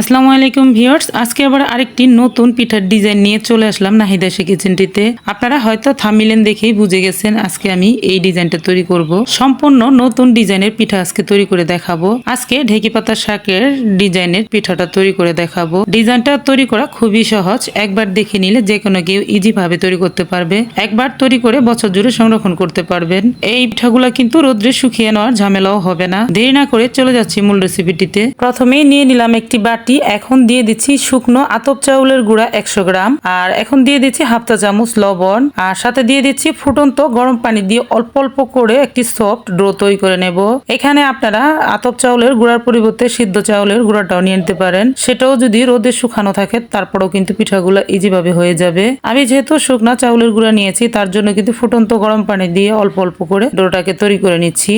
আসসালামু আলাইকুম ভিউয়ার্স, আজকে আবার আরেকটি নতুন পিঠার ডিজাইন নিয়ে চলে আসলাম নাহিদা সে কিচেনটিতে। আপনারা হয়তো থামিলেন দেখেই বুঝে গেছেন আজকে আমি এই ডিজাইনটা তৈরি করব। সম্পূর্ণ নতুন ডিজাইনের পিঠা আজকে তৈরি করে দেখাবো। আজকে ঢেকি পাতা শাকের ডিজাইনের পিঠাটা তৈরি করে দেখাবো। ডিজাইনটা তৈরি করা খুবই সহজ। একবার দেখে নিলে যে কোনো কেউ ইজি ভাবে তৈরি করতে পারবে। একবার তৈরি করে বছর জুড়ে সংরক্ষণ করতে পারবেন। এই পিঠাগুলা কিন্তু রোদ্রে শুকিয়ে নেওয়ার ঝামেলাও হবে না। দেরি না করে চলে যাচ্ছি মূল রেসিপিটিতে প্রথমেই নিয়ে নিলাম একটি বাটি এখন দিয়ে দিচ্ছি শুকনো আতপ চাউলের গুঁড়া একশো গ্রাম, আর এখন দিয়ে দিচ্ছি হাফ চা চামচ লবণ, আর সাথে দিয়ে দিচ্ছি ফুটন্ত গরম পানি দিয়ে অল্প অল্প করে একটি সফট ডো তৈরি করে নেব। এখানে আপনারা আতপ চাউলের গুঁড়ার পরিবর্তে সিদ্ধ চাউলের গুঁড়াটাও নিয়ে নিতে পারেন। সেটাও যদি রোদে শুকানো থাকে, তারপরেও কিন্তু পিঠাগুলো ইজি ভাবে হয়ে যাবে। আমি যেহেতু শুকনা চাউলের গুঁড়া নিয়েছি, তার জন্য কিন্তু ফুটন্ত গরম পানি দিয়ে অল্প অল্প করে ডোটাকে তৈরি করে নিচ্ছি।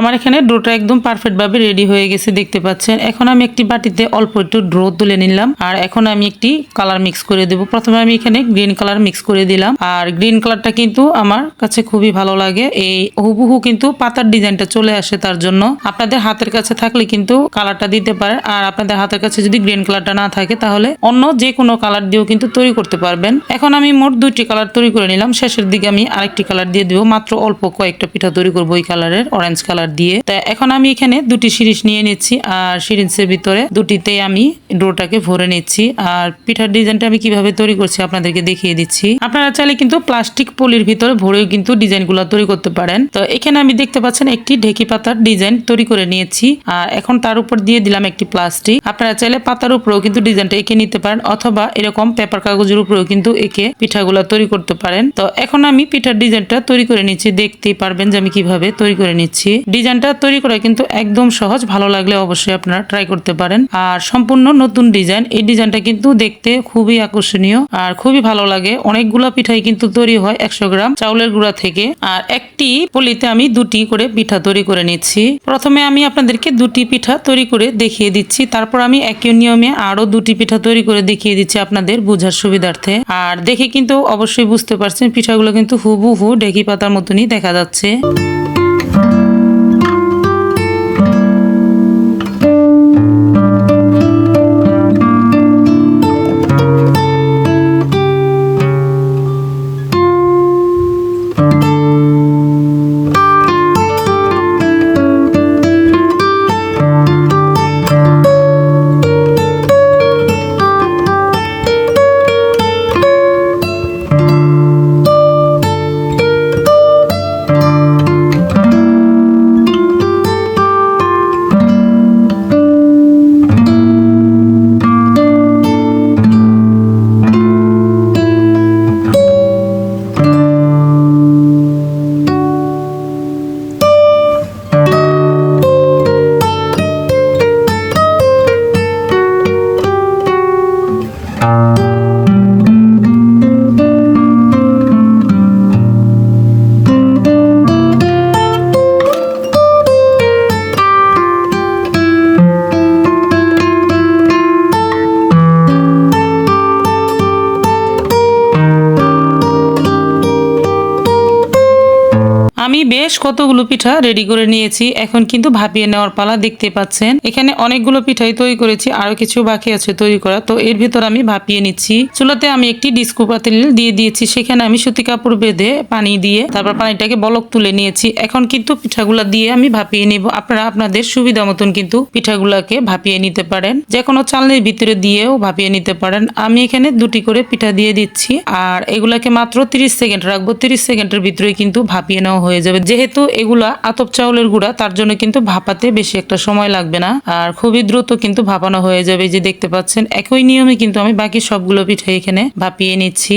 আমার এখানে ডোটা একদম পারফেক্ট ভাবে রেডি হয়ে গেছে, দেখতে পাচ্ছেন। এখন আমি একটি বাটিতে অল্প একটু ড্রো তুলে নিলাম। আর এখন আমি একটি কালার মিক্স করে দেব। প্রথমে আমি এখানে গ্রিন কালার মিক্স করে দিলাম। আর গ্রিন কালারটা কিন্তু আমার কাছে খুবই ভালো লাগে। এই হুবহু কিন্তু পাতার ডিজাইনটা চলে আসে তার জন্য। আপনাদের হাতের কাছে থাকলে কিন্তু কালারটা দিতে পারেন আর আপনাদের হাতের কাছে যদি গ্রিন কালারটা না থাকে, তাহলে অন্য যে কোনো কালার দিয়েও কিন্তু তৈরি করতে পারবেন। এখন আমি মোট দুইটি কালার তৈরি করে নিলাম। শেষের দিকে আমি আরেকটি কালার দিয়ে দিব। মাত্র অল্প কয়েকটা পিঠা তৈরি করব ওই কালারের অরেঞ্জ কালার দিয়ে। তা এখন আমি এখানে দুটি সিরিজ নিয়ে নিচ্ছি, আর সিরিজের ভিতরে দুটিতে আমি ডোটাকে ভরে নিচ্ছি। আর পিঠার ডিজাইনটা আমি কীভাবে তৈরি করছি আপনাদেরকে দেখিয়ে দিচ্ছি। আপনারা চাইলে কিন্তু প্লাস্টিক পলির ভিতরে ভরেও কিন্তু ডিজাইনগুলো তৈরি করতে পারেন। তো এখানে আমি দেখতে পাচ্ছেন একটি ঢেকি পাতার ডিজাইন তৈরি করে নিয়েছি। আর এখন তার উপর দিয়ে দিলাম একটি প্লাস্টিক। আপনারা চাইলে পাতার উপরেও কিন্তু ডিজাইনটা এঁকে নিতে পারেন, অথবা এরকম পেপার কাগজের উপরেও কিন্তু এঁকে পিঠাগুলো তৈরি করতে পারেন। তো এখন আমি পিঠার ডিজাইনটা তৈরি করে নিচ্ছি। দেখতেই পারবেন যে আমি কীভাবে তৈরি করে নিচ্ছি। ডিজাইনটা তৈরি করা কিন্তু একদম সহজ, ভালো লাগলে অবশ্যই আপনারা ট্রাই করতে পারেন। আর সম্পূর্ণ নতুন ডিজাইন, এই ডিজাইনটা কিন্তু দেখতে খুবই আকর্ষণীয় আর খুবই ভালো লাগে। অনেকগুলা পিঠাই কিন্তু তৈরি হয় একশো গ্রাম চাউলের গুঁড়া থেকে। আর একটি পলিতে আমি দুটি করে পিঠা তৈরি করে নিচ্ছি। প্রথমে আমি আপনাদেরকে দুটি পিঠা তৈরি করে দেখিয়ে দিচ্ছি। তারপর আমি একই নিয়মে আরও দুটি পিঠা তৈরি করে দেখিয়ে দিচ্ছি আপনাদের বোঝার সুবিধার্থে। আর দেখে কিন্তু অবশ্যই বুঝতে পারছেন, পিঠাগুলো কিন্তু হুবহু ঢেকি পাতার মতনই দেখা যাচ্ছে। আমি বেশ কতগুলো পিঠা রেডি করে নিয়েছি, এখন কিন্তু ভাপিয়ে নেওয়ার পালা দেখতে পাচ্ছেন। এখানে অনেকগুলো পিঠাই তৈরি করেছি আরও কিছু বাকি আছে তৈরি করা, তো এর ভিতর আমি ভাপিয়ে নিচ্ছি। চুলাতে আমি একটি ডিস্কো পাতিল দিয়ে দিয়েছি, সেখানে আমি সুতি কাপড় বেঁধে পানি দিয়ে তারপর পানিটাকে বলক তুলে নিয়েছি। এখন কিন্তু পিঠাগুলা দিয়ে আমি ভাপিয়ে নিব। আপনারা আপনাদের সুবিধা মতন কিন্তু পিঠাগুলাকে ভাপিয়ে নিতে পারেন। যে কোনো চালনির ভিতরে দিয়েও ভাপিয়ে নিতে পারেন। আমি এখানে দুটি করে পিঠা দিয়ে দিচ্ছি, আর এগুলাকে মাত্র 30 সেকেন্ড রাখব। 30 সেকেন্ডের ভিতরে কিন্তু ভাপিয়ে নেওয়া হয়ে যাবে। যেহেতু এগুলা আতপ চাউলের গুঁড়া, তার জন্য কিন্তু ভাপাতে বেশি একটা সময় লাগবে না। আর খুবই দ্রুত কিন্তু ভাপানো হয়ে যাবে। যে দেখতে পাচ্ছেন, একই নিয়মে কিন্তু আমি বাকি সবগুলো পিঠা এখানে ভাপিয়ে নিচ্ছি।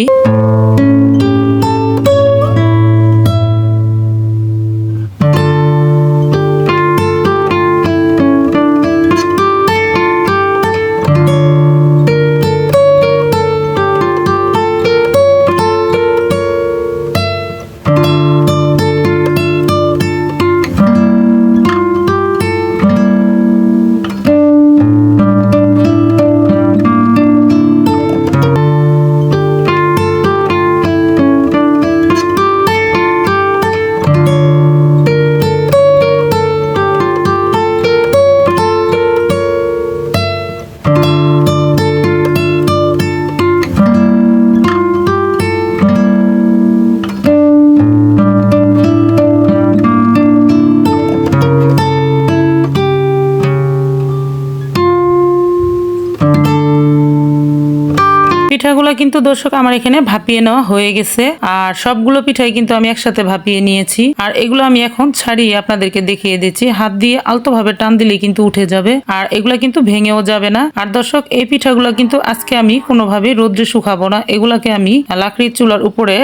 পিঠাগুলো কিন্তু দর্শক আমার এখানে ভাপিয়ে নেওয়া হয়ে গেছে। আর সবগুলো পিঠাই কিন্তু আমি একসাথে ভাপিয়ে নিয়েছি। আর এগুলো আমি এখন ছাড়িয়ে আপনাদেরকে দেখিয়ে দিচ্ছি। হাত দিয়ে আলতোভাবে টান দিলেই কিন্তু উঠে যাবে। আর এগুলা কিন্তু ভেঙেও যাবে না। আর দর্শক, এই পিঠাগুলো কিন্তু আজকে আমি কোনোভাবে রোদ্রে শুকাবো না। এগুলাকে আমি লাকড়ির চুলার উপরে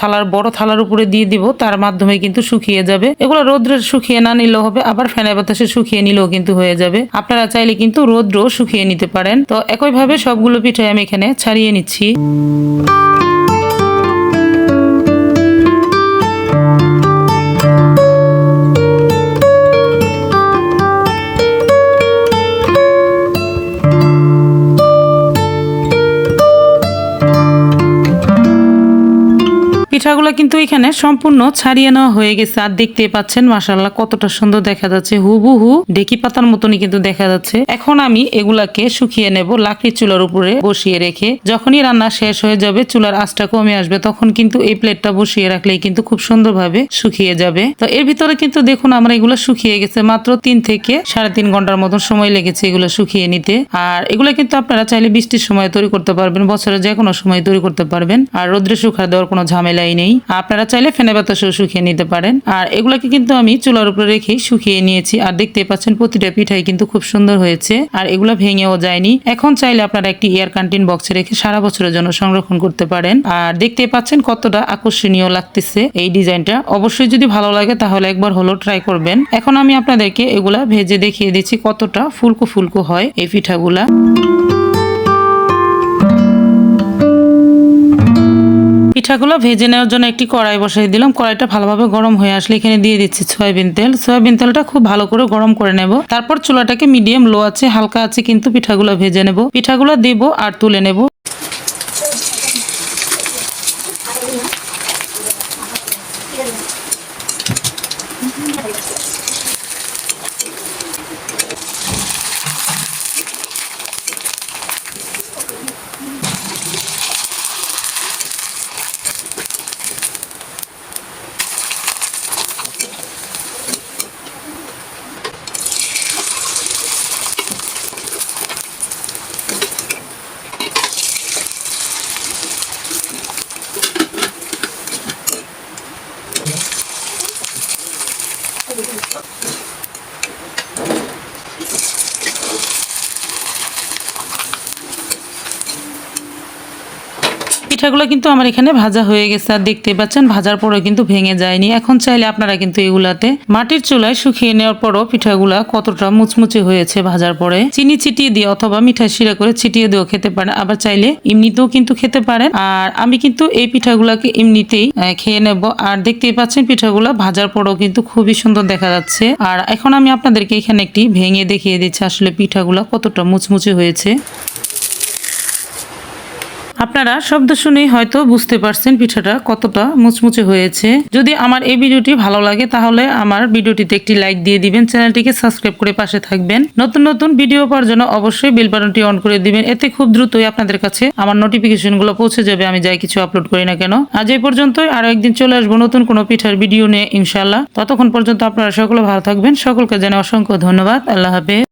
থালার বড় থালার উপরে দিয়ে দিব। তার মাধ্যমে কিন্তু শুকিয়ে যাবে। এগুলো রোদ্রে শুকিয়ে না নিলেও হবে, আবার ফ্যানের বাতাসে শুকিয়ে নিলেও কিন্তু হয়ে যাবে। আপনারা চাইলে কিন্তু রোদ্র শুকিয়ে নিতে পারেন। তো একইভাবে সবগুলো পিঠাই আমি এখানে ছাড়িয়ে নিচ্ছি। পিঠাগুলো কিন্তু এখানে সম্পূর্ণ ছাড়িয়ে নেওয়া হয়ে গেছে। আর দেখতে পাচ্ছেন মাসাল্লাহ কতটা সুন্দর দেখা যাচ্ছে। হুবহু ডেকি পাতার মতনই কিন্তু দেখা যাচ্ছে। এখন আমি এগুলাকে শুকিয়ে নেব লাকড়ির চুলার উপরে বসিয়ে রেখে। যখনই রান্না শেষ হয়ে যাবে, চুলার আঁচটা কমে আসবে, তখন কিন্তু এই প্লেটটা বসিয়ে রাখলেই কিন্তু খুব সুন্দরভাবে শুকিয়ে যাবে। তো এর ভিতরে কিন্তু দেখুন, আমরা এগুলো শুকিয়ে গেছে মাত্র তিন থেকে সাড়ে তিন ঘণ্টার মতন সময় লেগেছে এগুলো শুকিয়ে নিতে। আর এগুলো কিন্তু আপনারা চাইলে বৃষ্টির সময় তৈরি করতে পারবেন বছরের যে কোনো সময় তৈরি করতে পারবেন। আর রোদ্রে শুকা দেওয়ার কোনো ঝামেলাই নেই। আপনারা চাইলে ফেনে বাতাসেও শুকিয়ে নিতে পারেন। আর এগুলাকে কিন্তু আমি চুলার উপরে রেখেই শুকিয়ে নিয়েছি। আর দেখতে পাচ্ছেন প্রতিটা পিঠাই কিন্তু খুব সুন্দর হয়েছে। আর এগুলো ভেঙেও যায়নি। এখন চাইলে আপনারা একটি এয়ার কান্টিন বক্সে রেখে সারা বছরের জন্য সংরক্ষণ করতে পারেন। আর দেখতে পাচ্ছেন কতটা আকর্ষণীয় লাগতেছে এই ডিজাইনটা। অবশ্যই যদি ভালো লাগে তাহলে একবার হলো ট্রাই করবেন। এখন আমি আপনাদেরকে এগুলা ভেজে দেখিয়ে দিচ্ছি কতটা ফুলকো ফুলকো হয় এই পিঠাগুলা। পিঠাগুলো ভেজে নেওয়ার জন্য একটি কড়াই বসিয়ে দিলাম। কড়াইটা ভালোভাবে গরম হয়ে আসলে এখানে দিয়ে দিচ্ছি সয়াবিন তেল। সয়াবিন তেলটা খুব ভালো করে গরম করে নেব। তারপর চুলাটাকে মিডিয়াম লো আছে হালকা আছে কিন্তু পিঠাগুলো ভেজে নেব। পিঠাগুলো দেব আর তুলে নেব। পিঠাগুলো কিন্তু আমার এখানে ভাজা হয়ে গেছে, আর দেখতে পাচ্ছেন ভাজার পরে কিন্তু ভেঙে যায়নি। এখন চাইলে আপনারা কিন্তু এগুলাতে মাটির চুলায় শুকিয়ে নেওয়ার পরও পিঠাগুলা কতটা মুচমুচে হয়েছে ভাজার পরে। চিনি ছিটিয়ে দিয়ে অথবা মিঠাই শিরা করে ছিটিয়ে দিয়েও খেতে পারেন, আবার চাইলে এমনিতেও কিন্তু খেতে পারেন। আর আমি কিন্তু এই পিঠাগুলাকে এমনিতেই খেয়ে নেব। আর দেখতেই পাচ্ছেন পিঠাগুলা ভাজার পরেও কিন্তু খুবই সুন্দর দেখা যাচ্ছে। আর এখন আমি আপনাদেরকে এখানে একটি ভেঙে দেখিয়ে দিচ্ছি আসলে পিঠাগুলা কতটা মুচমুচে হয়েছে। আপনারা শব্দ শুনেই হয়তো বুঝতে পারছেন পিঠাটা কতটা মুচমুচে হয়েছে। যদি আমার এই ভিডিওটি ভালো লাগে, তাহলে আমার ভিডিওটিতে একটি লাইক দিয়ে দিবেন, চ্যানেলটিকে সাবস্ক্রাইব করে পাশে থাকবেন। নতুন নতুন ভিডিও পাওয়ার জন্য অবশ্যই বেল বাটনটি অন করে দিবেন। এতে খুব দ্রুতই আপনাদের কাছে আমার নোটিফিকেশনগুলো পৌঁছে যাবে, আমি যাই কিছু আপলোড করি না কেন। আজ এই পর্যন্তই আরও একদিন চলে আসব নতুন কোনো পিঠার ভিডিও নিয়ে ইনশাল্লাহ ততক্ষণ পর্যন্ত আপনারা সকলে ভালো থাকবেন। সকলকে জানাই অসংখ্য ধন্যবাদ। আল্লাহ হাফেজ।